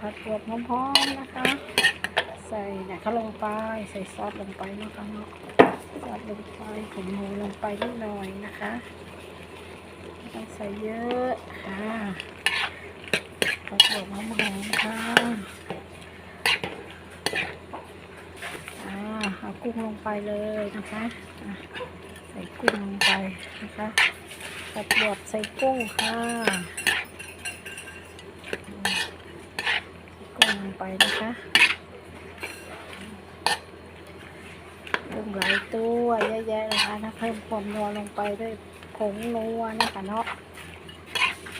ผัดบวบหอมๆนะคะ ใส่เนี่ยเขาลงไป ใส่ซอสลงไปนะคะเนาะซอสลงไปผงหมูลงไปนิดหน่อยนะคะไม่ต้องใส่เยอะค่ะผัดบวบหอมๆค่ะอ่าเอากุ้งลงไปเลยนะคะอะใส่กุ้งลงไปนะคะผัดบวบใส่กุ้งค่ะอืมใส่กุ้งลง ไปนะคะกุ้งหลายตัวเยอะแยะนะคะถ้าเพิ่มความนัวลงไปด้วยผงนัวนะคะเนาะ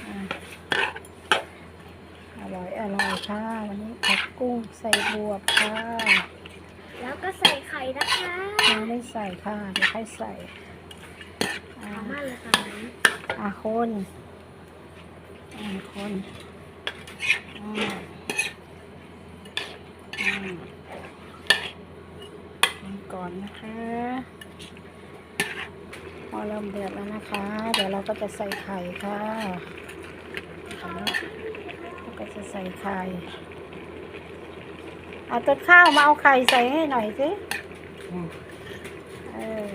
อ่าอร่อยอร่อยค่ะวันนี้ผัดกุ้งใส่บวบค่ะแล้วก็ใส่ไข่นะคะยังไม่ใส่ค่ะเดี๋ยวค่อยใส่อ่าสามารถเลยค่ะนี้อ่าคนอ่าคนอ่าอ่าคนก่อนนะคะ พอเริ่มเดือดแล้วนะคะ เดี๋ยวเราก็จะใส่ไข่ค่ะค่ะเราก็จะใส่ไข่เอาต้นข้าวมาเอาไข่ใส่ให้หน่อยสิเออ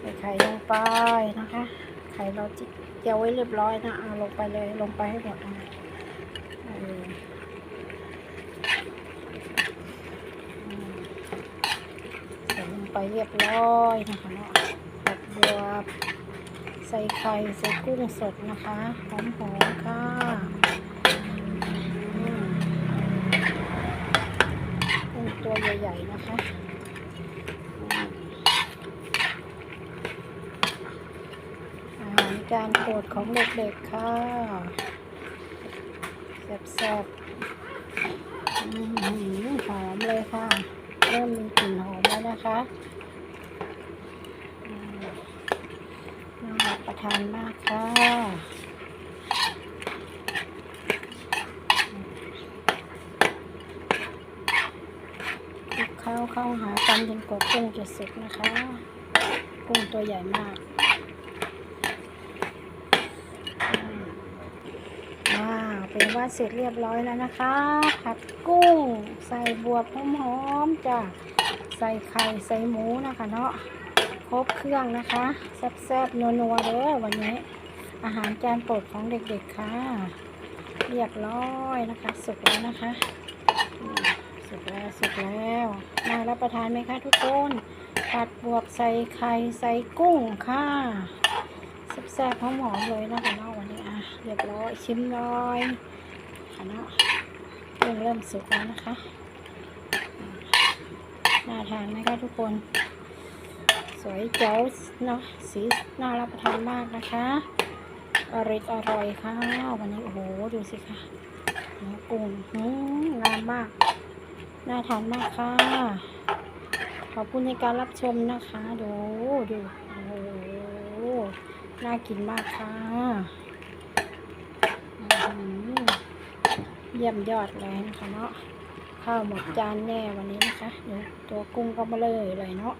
ใส่ไข่ลงไปนะคะ ไข่เราจิเจียวไว้เรียบร้อยนะเอาลงไปเลยลงไปให้หมดนะเอออืมใส่ลงไปเรียบร้อยนะคะเนาะ ผัดบวบ ใส่ไข่ใส่กุ้งสดนะคะหอมๆค่ะกุ้งตัวใหญ่ๆนะคะอาหารจานโปรดของเด็กๆค่ะแซ่บๆหอมเลยค่ะ เริ่มมีกลิ่นหอมแล้วนะคะ น่ารับ ประทานมากค่ะคลุกเข้าเข้าหากันจนกว่ากุ้งจะสุกนะคะ กุ้งตัวใหญ่มากว้าวเป็นว่าเสร็จเรียบร้อยแล้วนะคะ ผัดกุ้ง ใส่บวบหอมๆจ้ะใส่ไข่ ใส่หมูนะคะเนาะ ครบเครื่องนะคะ แซ่บๆนัวๆเลยวันนี้ อาหารจานโปรดของเด็กๆค่ะ เรียบร้อยนะคะ สุกแล้วนะคะ สุกแล้วสุกแล้วน่ารับประทานไหมคะทุกคนผัดบวบใส่ไข่ใส่กุ้งค่ะแซ่บๆหอมๆเลยนะคะเนาะวันนี้อะเรียบร้อยชิมร้อยค่ะเนาะเริ่มเริ่มสุกแล้วนะคะน่าทานไหมคะทุกคน สวยเจ๋วเนาะสีน่ารับประทานมากนะคะอร่อยอร่อยค่ะวันนี้โอ้โหดูสิค่ะเนื้อกุ้งอืมงามมากน่าทานมากค่ะ ขอบคุณในการรับชมนะคะ ดูดูโอ้โหน่ากินมากค่ะอื้อหือเยี่ยมยอดเลยนะคะเนาะข้าวหมดจานแน่วันนี้นะคะดูตัวกุ้งก็มาเลยเลยเนาะ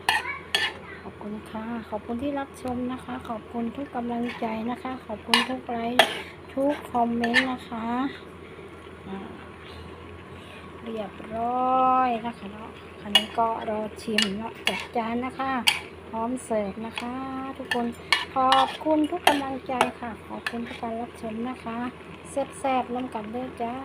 อบคุณค่ะ ขอบคุณที่รับชมนะคะ ขอบคุณทุกกำลังใจนะคะ ขอบคุณทุกไลค์ทุกคอมเมนต์นะคะเรียบร้อยนะคะเนาะคันนี้ก็รอชิมเนาะจัดจานนะคะ พร้อมเสิร์ฟนะคะ ทุกคนขอบคุณทุกกำลังใจค่ะ ขอบคุณทุกการรับชมนะคะแซ่บๆน้ำกันด้วยจ้า